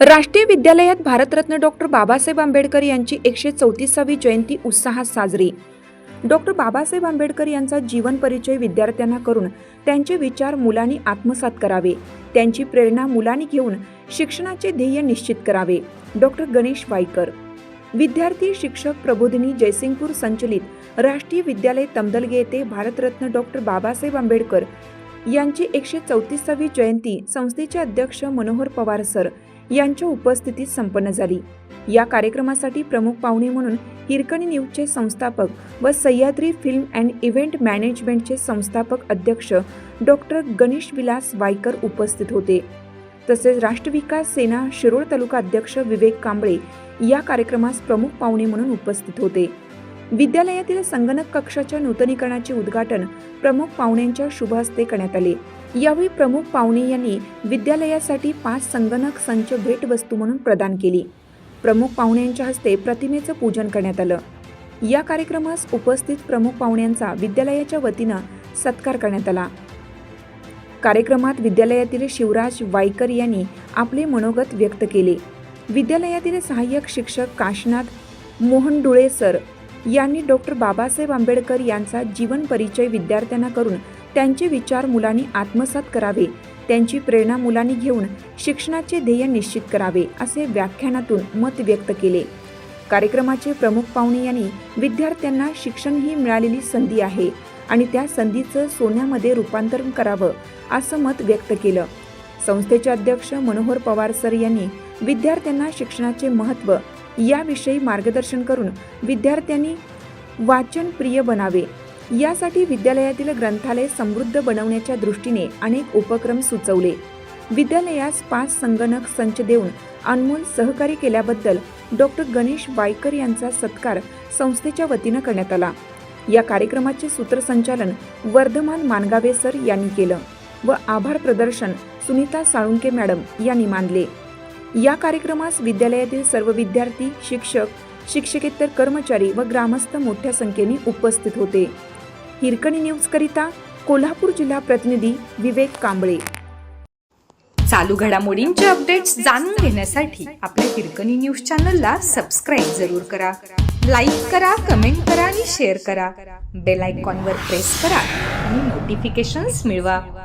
राष्ट्रीय विद्यालयात भारतरत्न डॉक्टर बाबासाहेब आंबेडकर यांची एकशे चौतीसावी जयंती उत्साहात साजरी. डॉक्टर बाबासाहेब आंबेडकर यांचा जीवन परिचय विद्यार्थ्यांना करून त्यांचे विचार मुलांनी आत्मसात करावे. त्यांची प्रेरणा मुलांनी घेऊन शिक्षणाचे ध्येय निश्चित करावे. डॉक्टर गणेश वाईकर. विद्यार्थी शिक्षक प्रबोधिनी जयसिंगपूर संचलित राष्ट्रीय विद्यालय तमदलगे येथे भारतरत्न डॉक्टर बाबासाहेब आंबेडकर यांची एकशे चौतीसावी जयंती संस्थेचे अध्यक्ष मनोहर पवार सर यांच्या उपस्थितीत संपन्न झाली. या कार्यक्रमासाठी प्रमुख पाहुणे म्हणून हिरकणी न्यूजचे संस्थापक व सह्याद्री फिल्म अँड इव्हेंट मॅनेजमेंटचे संस्थापक अध्यक्ष डॉक्टर गणेश विलास वायकर उपस्थित होते. तसेच राष्ट्रविकास सेना शिरोळ तालुका अध्यक्ष विवेक कांबळे या कार्यक्रमास प्रमुख पाहुणे म्हणून उपस्थित होते. विद्यालयातील संगणक कक्षाच्या नूतनीकरणाचे उद्घाटन प्रमुख पाहुण्यांच्या शुभ हस्ते करण्यात आले. यावेळी प्रमुख पाहुणे यांनी विद्यालयासाठी पाच संगणक संच भेटवस्तू म्हणून प्रदान केली. प्रमुख पाहुण्यांच्या हस्ते प्रतिमेचं पूजन करण्यात आलं. या कार्यक्रमास उपस्थित प्रमुख पाहुण्यांचा विद्यालयाच्या वतीनं सत्कार करण्यात आला. कार्यक्रमात विद्यालयातील शिवराज वायकर यांनी आपले मनोगत व्यक्त केले. विद्यालयातील सहाय्यक शिक्षक काशनाथ मोहन डुळे सर यांनी डॉक्टर बाबासाहेब आंबेडकर यांचा जीवन परिचय विद्यार्थ्यांना करून त्यांचे विचार मुलांनी आत्मसात करावे. त्यांची प्रेरणा मुलांनी घेऊन शिक्षणाचे ध्येय निश्चित करावे असे व्याख्यानातून मत व्यक्त केले. कार्यक्रमाचे प्रमुख पाहुणे यांनी विद्यार्थ्यांना शिक्षण ही मिळालेली संधी आहे आणि त्या संधीचं सोन्यामध्ये रूपांतरण करावं असं मत व्यक्त केलं. संस्थेचे अध्यक्ष मनोहर पवार सर यांनी विद्यार्थ्यांना शिक्षणाचे महत्त्व याविषयी मार्गदर्शन करून विद्यार्थ्यांनी वाचन प्रिय बनावे. यासाठी विद्यालयातील ग्रंथालय समृद्ध बनवण्याच्या दृष्टीने अनेक उपक्रम सुचवले. विद्यालयास पाच संगणक संच देऊन अनमोल सहकार्य केल्याबद्दल डॉक्टर गणेश वायकर यांचा सत्कार संस्थेच्या वतीनं करण्यात आला. या कार्यक्रमाचे सूत्रसंचालन वर्धमान मानगावे सर यांनी केलं व आभार प्रदर्शन सुनीता साळुंके मॅडम यांनी मानले. या कार्यक्रमास विद्यालयातील सर्व विद्यार्थी शिक्षक शिक्षकेतर कर्मचारी व ग्रामस्थ मोठ्या संख्येने उपस्थित होते. हिरकणी न्यूज करिता कोल्हापूर जिल्हा प्रतिनिधी विवेक कांबळे. चालू घडामोडींचे अपडेट्स जाणून घेण्यासाठी आपल्या हिरकणी न्यूज चॅनलला सबस्क्राईब जरूर करा. लाईक करा कमेंट करा आणि शेअर करा. बेल आयकॉनवर प्रेस करा आणि नोटिफिकेशन्स मिळवा.